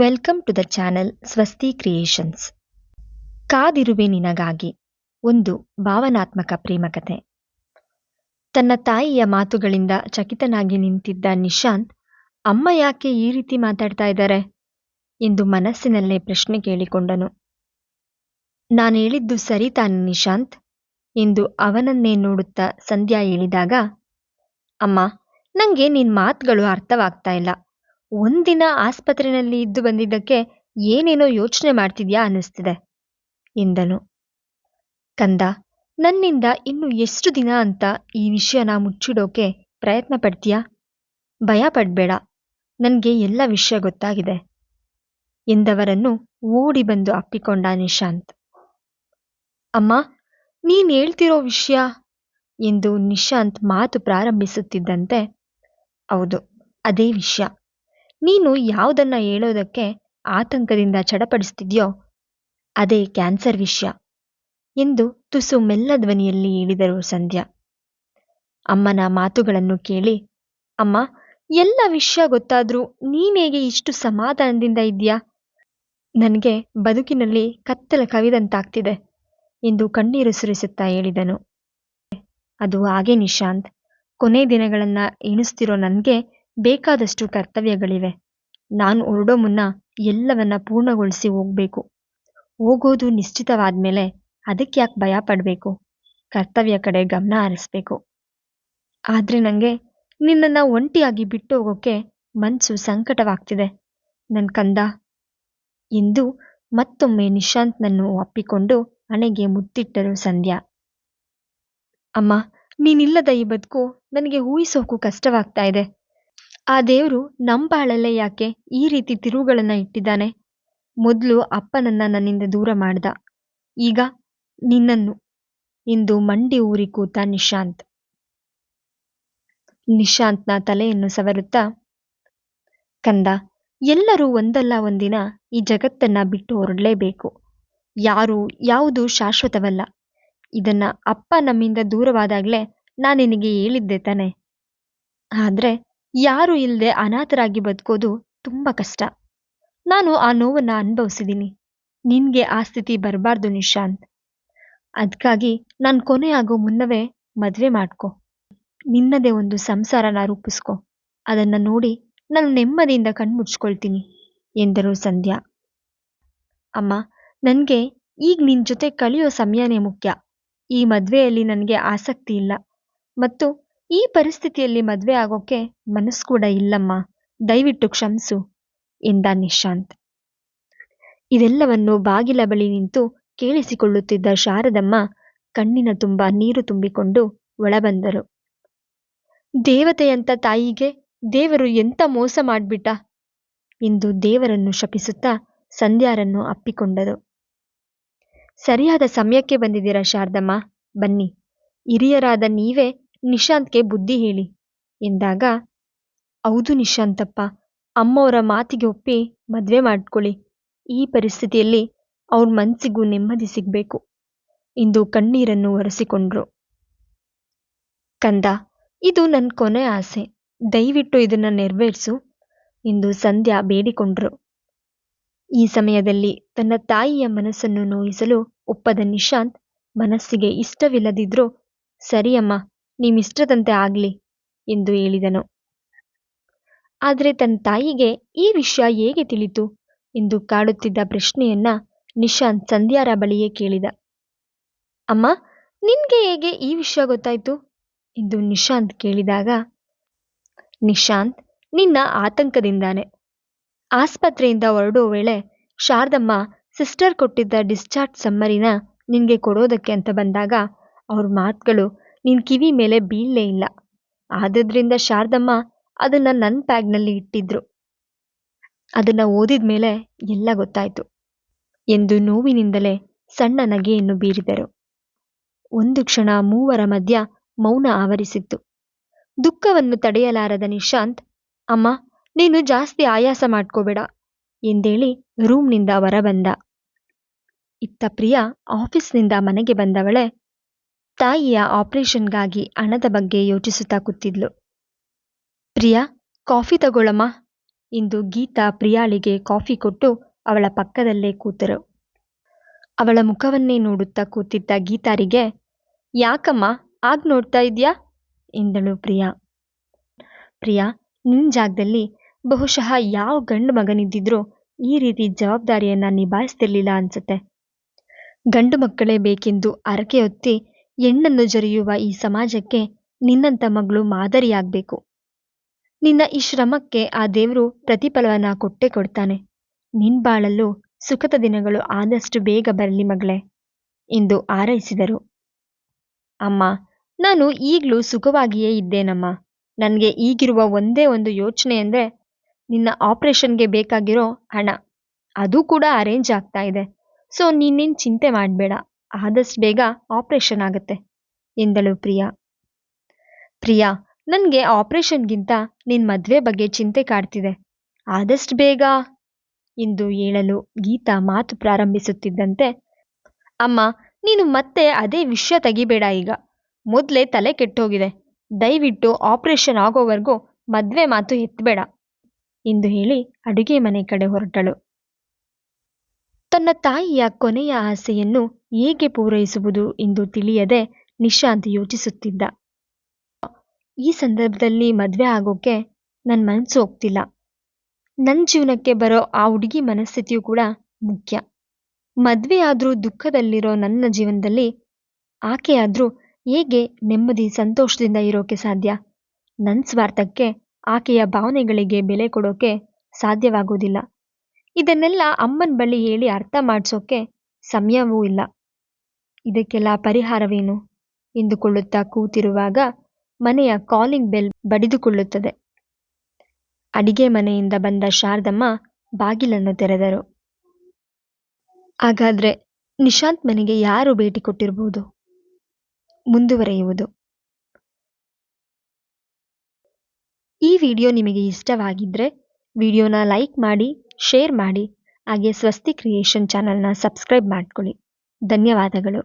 Welcome to the channel Swasti creations ಕಾದಿರುವೆ ನಿನಗಾಗಿ ಒಂದು ಭಾವನಾತ್ಮಕ ಪ್ರೇಮಕತೆ ತನ್ನ ತಾಯಿಯ ಮಾತುಗಳಿಂದ ಚಕಿತನಾಗಿ ನಿಂತಿದ್ದ ನಿಶಾಂತ್ ಅಮ್ಮ ಯಾಕೆ ಈ ರೀತಿ ಮಾತಾಡ್ತಾ ಇದ್ದಾರೆ? ಎಂದು ಮನಸ್ಸಿನಲ್ಲೇ ಪ್ರಶ್ನೆ ಕೇಳಿಕೊಂಡನು. ನಾನು ಹೇಳಿದ್ದು ಸರಿ ತಾನೆ ನಿಶಾಂತ್, ಎಂದು ಅವನನ್ನೇ ನೋಡುತ್ತಾ ಸಂಧ್ಯಾ ಹೇಳಿದಾಗ, ಅಮ್ಮ, ನಂಗೆ ನಿನ್ನ ಮಾತುಗಳು ಅರ್ಥವಾಗ್ತಾ ಇಲ್ಲ. ಒಂದಿನ ಆಸ್ಪತ್ರೆಯಲ್ಲಿ ಇದ್ದು ಬಂದಿದ್ದಕ್ಕೆ ಏನೇನೋ ಯೋಚನೆ ಮಾಡ್ತಿದ್ಯಾ ಅನ್ನಿಸ್ತಿದೆ ಎಂದನು. ಕಂದ, ನನ್ನಿಂದ ಇನ್ನು ಎಷ್ಟು ದಿನ ಅಂತ ಈ ವಿಷಯನ ಮುಚ್ಚಿಡೋಕೆ ಪ್ರಯತ್ನ ಪಡ್ತೀಯಾ? ಭಯ ಪಡ್ಬೇಡ, ನನಗೆ ಎಲ್ಲ ವಿಷಯ ಗೊತ್ತಾಗಿದೆ ಎಂದವರನ್ನು ಓಡಿ ಬಂದು ಅಪ್ಪಿಕೊಂಡ ನಿಶಾಂತ್. ಅಮ್ಮ, ನೀನ್ ಹೇಳ್ತಿರೋ ವಿಷಯ ಎಂದು ನಿಶಾಂತ್ ಮಾತು ಪ್ರಾರಂಭಿಸುತ್ತಿದ್ದಂತೆ, ಹೌದು, ಅದೇ ವಿಷಯ. ನೀನು ಯಾವುದನ್ನ ಹೇಳೋದಕ್ಕೆ ಆತಂಕದಿಂದ ಚಡಪಡಿಸ್ತಿದ್ಯೋ ಅದೇ ಕ್ಯಾನ್ಸರ್ ವಿಷಯ ಎಂದು ತುಸು ಮೆಲ್ಲ ಧ್ವನಿಯಲ್ಲಿ ಹೇಳಿದರು ಸಂಧ್ಯಾ. ಅಮ್ಮನ ಮಾತುಗಳನ್ನು ಕೇಳಿ, ಅಮ್ಮ, ಎಲ್ಲ ವಿಷಯ ಗೊತ್ತಾದ್ರೂ ನೀನೇಗೆ ಇಷ್ಟು ಸಮಾಧಾನದಿಂದ ಇದ್ಯಾ ನನಗೆ ಬದುಕಿನಲ್ಲಿ ಕತ್ತಲ ಕವಿದಂತಾಗ್ತಿದೆ ಎಂದು ಕಣ್ಣೀರು ಸುರಿಸುತ್ತಾ ಹೇಳಿದನು. ಅದು ಹಾಗೆ ನಿಶಾಂತ್, ಕೊನೆ ದಿನಗಳನ್ನ ಎಣಿಸ್ತಿರೋ ನನಗೆ ಬೇಕಾದಷ್ಟು ಕರ್ತವ್ಯಗಳಿವೆ. ನಾನು ಹೊರಡೋ ಮುನ್ನ ಎಲ್ಲವನ್ನ ಪೂರ್ಣಗೊಳಿಸಿ ಹೋಗ್ಬೇಕು. ಹೋಗೋದು ನಿಶ್ಚಿತವಾದ್ಮೇಲೆ ಅದಕ್ಕೆ ಯಾಕೆ ಭಯ ಪಡಬೇಕು? ಕರ್ತವ್ಯ ಕಡೆ ಗಮನ ಹರಿಸ್ಬೇಕು. ಆದ್ರೆ ನನಗೆ ನಿನ್ನನ್ನು ಒಂಟಿಯಾಗಿ ಬಿಟ್ಟು ಹೋಗೋಕೆ ಮನಸ್ಸು ಸಂಕಟವಾಗ್ತಿದೆ. ನನ್ನ ಕಂದ. ಎಂದು ಮತ್ತೊಮ್ಮೆ ನಿಶಾಂತ್ನನ್ನು ಅಪ್ಪಿಕೊಂಡು ಹಣೆಗೆ ಮುತ್ತಿಟ್ಟರು ಸಂಧ್ಯಾ. ಅಮ್ಮ, ನೀನಿಲ್ಲದ ಈ ಬದುಕು ನನಗೆ ಊಹಿಸೋಕು ಕಷ್ಟವಾಗ್ತಾ ಇದೆ. ಆ ದೇವರು ನಮ್ಮ ಬಾಳಲ್ಲೇ ಯಾಕೆ ಈ ರೀತಿ ತಿರುವುಗಳನ್ನ ಇಟ್ಟಿದ್ದಾನೆ? ಮೊದಲು ಅಪ್ಪನನ್ನ ನನ್ನಿಂದ ದೂರ ಮಾಡ್ದ. ಈಗ ನಿನ್ನನ್ನು ಎಂದು ಮಂಡಿ ಊರಿ ಕೂತ ನಿಶಾಂತ್. ನಿಶಾಂತ್ನ ತಲೆಯನ್ನು ಸವರುತ್ತಾ, ಕಂದ, ಎಲ್ಲರೂ ಒಂದಲ್ಲ ಒಂದಿನ ಈ ಜಗತ್ತನ್ನ ಬಿಟ್ಟು ಹೊರಡಲೇಬೇಕು. ಯಾರು ಯಾವುದು ಶಾಶ್ವತವಲ್ಲ. ಇದನ್ನ ಅಪ್ಪ ನಮ್ಮಿಂದ ದೂರವಾದಾಗಲೇ ನಾನು ನಿನಗೆ ಹೇಳಿದ್ದೆ ತಾನೆ. ಆದ್ರೆ ಯಾರು ಇಲ್ಲದೆ ಅನಾಥರಾಗಿ ಬದುಕೋದು ತುಂಬ ಕಷ್ಟ. ನಾನು ಆ ನೋವನ್ನ ಅನುಭವಿಸಿದ್ದೀನಿ. ನಿನ್ಗೆ ಆ ಸ್ಥಿತಿ ಬರಬಾರ್ದು ನಿಶಾಂತ್. ಅದಕ್ಕಾಗಿ ನಾನು ಕೊನೆಯಾಗೋ ಮುನ್ನವೇ ಮದುವೆ ಮಾಡ್ಕೋ. ನಿನ್ನದೇ ಒಂದು ಸಂಸಾರನ ರೂಪಿಸ್ಕೊ. ಅದನ್ನ ನೋಡಿ ನಾನು ನೆಮ್ಮದಿಯಿಂದ ಕಣ್ಮುಚ್ಕೊಳ್ತೀನಿ, ಎಂದರು ಸಂಧ್ಯಾ. ಅಮ್ಮ, ನನಗೆ ಈಗ ನಿನ್ನ ಜೊತೆ ಕಳೆಯೋ ಸಮಯನೇ ಮುಖ್ಯ. ಈ ಮದುವೆಯಲ್ಲಿ ನನಗೆ ಆಸಕ್ತಿ ಇಲ್ಲ. ಮತ್ತು ಈ ಪರಿಸ್ಥಿತಿಯಲ್ಲಿ ಮದುವೆ ಆಗೋಕೆ ಮನಸ್ಸು ಕೂಡ ಇಲ್ಲಮ್ಮ. ದಯವಿಟ್ಟು ಕ್ಷಮಿಸು ಎಂದ ನಿಶಾಂತ್. ಇದೆಲ್ಲವನ್ನು ಬಾಗಿಲ ಬಳಿ ನಿಂತು ಕೇಳಿಸಿಕೊಳ್ಳುತ್ತಿದ್ದ ಶಾರದಮ್ಮ ಕಣ್ಣಿನ ತುಂಬ ನೀರು ತುಂಬಿಕೊಂಡು ಒಳಬಂದರು. ದೇವತೆಯಂತ ತಾಯಿಗೆ ದೇವರು ಎಂತ ಮೋಸ ಮಾಡ್ಬಿಟ್ಟ? ಎಂದು ದೇವರನ್ನು ಶಪಿಸುತ್ತಾ ಸಂಧ್ಯಾರನ್ನು ಅಪ್ಪಿಕೊಂಡರು. ಸರಿಯಾದ ಸಮಯಕ್ಕೆ ಬಂದಿದ್ದೀರಾ ಶಾರದಮ್ಮ? ಬನ್ನಿ, ಹಿರಿಯರಾದ ನೀವೇ ನಿಶಾಂತ್ಗೆ ಬುದ್ಧಿ ಹೇಳಿ. ಎಂದಾಗ, ಹೌದು ನಿಶಾಂತಪ್ಪ, ಅಮ್ಮವರ ಮಾತಿಗೆ ಒಪ್ಪಿ ಮದುವೆ ಮಾಡ್ಕೊಳ್ಳಿ. ಈ ಪರಿಸ್ಥಿತಿಯಲ್ಲಿ ಅವ್ರ ಮನಸ್ಸಿಗೂ ನೆಮ್ಮದಿ ಸಿಗಬೇಕು. ಎಂದು ಕಣ್ಣೀರನ್ನು ಒರೆಸಿಕೊಂಡ್ರು. ಕಂದ, ಇದು ನನ್ನ ಕೊನೆ ಆಸೆ. ದಯವಿಟ್ಟು ಇದನ್ನ ನೆರವೇರಿಸು. ಎಂದು ಸಂಧ್ಯಾ ಬೇಡಿಕೊಂಡ್ರು. ಈ ಸಮಯದಲ್ಲಿ ತನ್ನ ತಾಯಿಯ ಮನಸ್ಸನ್ನು ನೋಯಿಸಲು ಒಪ್ಪದ ನಿಶಾಂತ್ ಮನಸ್ಸಿಗೆ ಇಷ್ಟವಿಲ್ಲದಿದ್ರೂ, ಸರಿಯಮ್ಮ ನಿಮ್ಮಿಷ್ಟದಂತೆ ಆಗ್ಲಿ ಎಂದು ಹೇಳಿದನು. ಆದರೆ ತನ್ನ ತಾಯಿಗೆ ಈ ವಿಷಯ ಹೇಗೆ ತಿಳಿತು ಎಂದು ಕಾಡುತ್ತಿದ್ದ ಪ್ರಶ್ನೆಯನ್ನ ನಿಶಾಂತ್ ಸಂಧ್ಯಾರ ಬಳಿಯೇ ಕೇಳಿದ. ಅಮ್ಮ, ನಿನ್ಗೆ ಹೇಗೆ ಈ ವಿಷಯ ಗೊತ್ತಾಯ್ತು? ಎಂದು ನಿಶಾಂತ್ ಕೇಳಿದಾಗ, ನಿಶಾಂತ್, ನಿನ್ನ ಆತಂಕದಿಂದಾನೆ. ಆಸ್ಪತ್ರೆಯಿಂದ ಹೊರಡೋ ವೇಳೆ ಶಾರದಮ್ಮ ಸಿಸ್ಟರ್ ಕೊಟ್ಟಿದ್ದ ಡಿಸ್ಚಾರ್ಜ್ ಸಮ್ಮರಿನ ನಿನ್ಗೆ ಕೊಡೋದಕ್ಕೆ ಅಂತ ಬಂದಾಗ, ಅವ್ರ ಮಾತುಗಳು ನಿನ್ ಕಿವಿ ಮೇಲೆ ಬೀಳಲೇ ಇಲ್ಲ. ಆದದ್ರಿಂದ ಶಾರದಮ್ಮ ಅದನ್ನ ನನ್ನ ಬ್ಯಾಗ್ನಲ್ಲಿ ಇಟ್ಟಿದ್ರು. ಅದನ್ನ ಓದಿದ ಮೇಲೆ ಎಲ್ಲ ಗೊತ್ತಾಯ್ತು. ಎಂದು ನೋವಿನಿಂದಲೇ ಸಣ್ಣ ನಗೆಯನ್ನು ಬೀರಿದರು. ಒಂದು ಕ್ಷಣ ಮೂವರ ಮಧ್ಯ ಮೌನ ಆವರಿಸಿತ್ತು. ದುಃಖವನ್ನು ತಡೆಯಲಾರದ ನಿಶಾಂತ್, ಅಮ್ಮ, ನೀನು ಜಾಸ್ತಿ ಆಯಾಸ ಮಾಡ್ಕೋಬೇಡ ಎಂದೇಳಿ ರೂಮ್ನಿಂದ ಹೊರಬಂದ. ಇತ್ತ ಪ್ರಿಯಾ ಆಫೀಸ್ನಿಂದ ಮನೆಗೆ ಬಂದವಳೆ ತಾಯಿಯ ಆಪರೇಷನ್ಗಾಗಿ ಹಣದ ಬಗ್ಗೆ ಯೋಚಿಸುತ್ತಾ ಕೂತಿದ್ಲು. ಪ್ರಿಯಾ, ಕಾಫಿ ತಗೊಳಮ್ಮ ಇಂದು ಗೀತಾ ಪ್ರಿಯಾಳಿಗೆ ಕಾಫಿ ಕೊಟ್ಟು ಅವಳ ಪಕ್ಕದಲ್ಲೇ ಕೂತರು. ಅವಳ ಮುಖವನ್ನೇ ನೋಡುತ್ತಾ ಕೂತಿದ್ದ ಗೀತಾರಿಗೆ, ಯಾಕಮ್ಮ, ಆಗ್ ನೋಡ್ತಾ ಇದ್ಯಾ? ಎಂದಳು ಪ್ರಿಯಾ. ಪ್ರಿಯಾ, ನಿನ್ ಜಾಗದಲ್ಲಿ ಬಹುಶಃ ಯಾವ ಗಂಡು ಮಗನಿದ್ದಿದ್ರೂ ಈ ರೀತಿ ಜವಾಬ್ದಾರಿಯನ್ನ ನಿಭಾಯಿಸ್ತಿರ್ಲಿಲ್ಲ ಅನ್ಸುತ್ತೆ. ಗಂಡು ಮಕ್ಕಳೇ ಬೇಕೆಂದು ಹರಕೆ ಹೊತ್ತಿ ಹೆಣ್ಣನ್ನು ಜರಿಯುವ ಈ ಸಮಾಜಕ್ಕೆ ನಿನ್ನಂಥ ಮಗಳು ಮಾದರಿಯಾಗಬೇಕು. ನಿನ್ನ ಈ ಶ್ರಮಕ್ಕೆ ಆ ದೇವರು ಪ್ರತಿಫಲವನ್ನ ಕೊಟ್ಟೇ ಕೊಡ್ತಾನೆ. ನಿನ್ ಬಾಳಲ್ಲೂ ಸುಖದ ದಿನಗಳು ಆದಷ್ಟು ಬೇಗ ಬರಲಿ ಮಗಳೇ, ಎಂದು ಹಾರೈಸಿದರು. ಅಮ್ಮ, ನಾನು ಈಗಲೂ ಸುಖವಾಗಿಯೇ ಇದ್ದೇನಮ್ಮ. ನನಗೆ ಈಗಿರುವ ಒಂದೇ ಒಂದು ಯೋಚನೆ ಅಂದರೆ ನಿನ್ನ ಆಪರೇಷನ್ಗೆ ಬೇಕಾಗಿರೋ ಹಣ. ಅದು ಕೂಡ ಅರೇಂಜ್ ಆಗ್ತಾ ಇದೆ. ಸೊ, ನೀನೇನು ಚಿಂತೆ ಮಾಡಬೇಡ. ಆದಷ್ಟು ಬೇಗ ಆಪರೇಷನ್ ಆಗುತ್ತೆ. ಎಂದಳು ಪ್ರಿಯಾ. ಪ್ರಿಯಾ, ನನಗೆ ಆಪರೇಷನ್ಗಿಂತ ನಿನ್ನ ಮದುವೆ ಬಗ್ಗೆ ಚಿಂತೆ ಕಾಡ್ತಿದೆ. ಆದಷ್ಟು ಬೇಗ? ಎಂದು ಹೇಳಲು ಗೀತಾ ಮಾತು ಪ್ರಾರಂಭಿಸುತ್ತಿದ್ದಂತೆ, ಅಮ್ಮ, ನೀನು ಮತ್ತೆ ಅದೇ ವಿಷಯ ತೆಗಿಬೇಡ ಈಗ. ಮೊದಲೇ ತಲೆ ಕೆಟ್ಟೋಗಿದೆ. ದಯವಿಟ್ಟು ಆಪರೇಷನ್ ಆಗೋವರೆಗೂ ಮದುವೆ ಮಾತು ಎತ್ತಬೇಡ. ಎಂದು ಹೇಳಿ ಅಡುಗೆ ಮನೆ ಕಡೆ ಹೊರಟಳು. ತನ್ನ ತಾಯಿಯ ಕೊನೆಯ ಆಸೆಯನ್ನು ಹೇಗೆ ಪೂರೈಸುವುದು ಎಂದು ತಿಳಿಯದೆ ನಿಶಾಂತ್ ಯೋಚಿಸುತ್ತಿದ್ದ. ಈ ಸಂದರ್ಭದಲ್ಲಿ ಮದುವೆ ಆಗೋಕೆ ನನ್ನ ಮನಸ್ಸು ಹೋಗ್ತಿಲ್ಲ. ನನ್ನ ಜೀವನಕ್ಕೆ ಬರೋ ಆ ಹುಡುಗಿ ಮನಸ್ಥಿತಿಯು ಕೂಡ ಮುಖ್ಯ. ಮದುವೆ ಆದರೂ ದುಃಖದಲ್ಲಿರೋ ನನ್ನ ಜೀವನದಲ್ಲಿ ಆಕೆಯಾದರೂ ಹೇಗೆ ನೆಮ್ಮದಿ, ಸಂತೋಷದಿಂದ ಇರೋಕೆ ಸಾಧ್ಯ? ನನ್ನ ಸ್ವಾರ್ಥಕ್ಕೆ ಆಕೆಯ ಭಾವನೆಗಳಿಗೆ ಬೆಲೆ ಕೊಡೋಕೆ ಸಾಧ್ಯವಾಗೋದಿಲ್ಲ. ಇದನ್ನೆಲ್ಲ ಅಮ್ಮನ ಬಳಿ ಹೇಳಿ ಅರ್ಥ ಮಾಡಿಸೋಕೆ ಸಮಯವೂ ಇಲ್ಲ. ಇದಕ್ಕೆಲ್ಲ ಪರಿಹಾರವೇನು? ಎಂದುಕೊಳ್ಳುತ್ತಾ ಕೂತಿರುವಾಗ ಮನೆಯ ಕಾಲಿಂಗ್ ಬೆಲ್ ಬಡಿದುಕೊಳ್ಳುತ್ತದೆ. ಅಡಿಗೆ ಮನೆಯಿಂದ ಬಂದ ಶಾರದಮ್ಮ ಬಾಗಿಲನ್ನು ತೆರೆದರು. ಹಾಗಾದ್ರೆ ನಿಶಾಂತ್ ಮನೆಗೆ ಯಾರು ಭೇಟಿ ಕೊಟ್ಟಿರಬಹುದು ಮುಂದುವರೆಯುವುದು. ಈ ವಿಡಿಯೋ ನಿಮಗೆ ಇಷ್ಟವಾಗಿದ್ದರೆ ವಿಡಿಯೋನ ಲೈಕ್ ಮಾಡಿ ಶೇರ್ ಮಾಡಿ ಹಾಗೆ ಸ್ವಸ್ತಿ ಕ್ರಿಯೇಷನ್ ಚಾನಲ್ನ ಸಬ್ಸ್ಕ್ರೈಬ್ ಮಾಡ್ಕೊಳ್ಳಿ. ಧನ್ಯವಾದಗಳು.